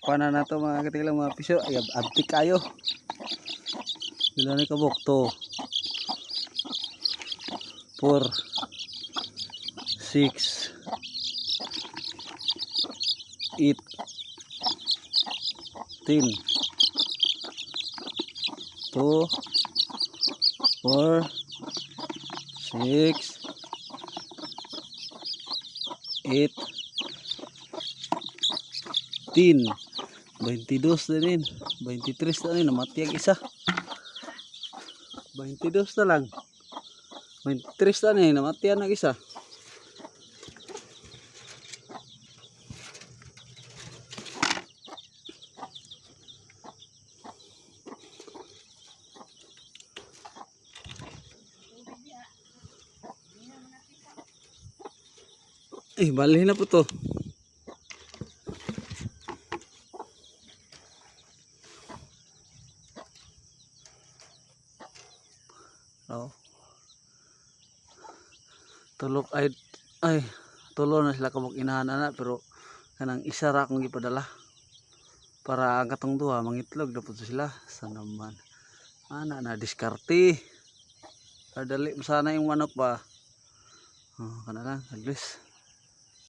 Takpan na na to mga katilang mga piso. Ay, ab- abtik kayo. Bila ni kabok to. 4 6 8 10 2 4 6 8 10 22 na rin. 23 na rin. Namati ang isa. 22 na lang. 23 na rin. Namati ang isa. Eh, bali na po to. Oh. Tulok ay ay tulo na sila kamok inahanan na pero kanang isa ra akong gipadala para katong duha mangitlog po sila. Sa naman. Ana na diskarte dali mo sana yung manok ba? Oh, kana lang at least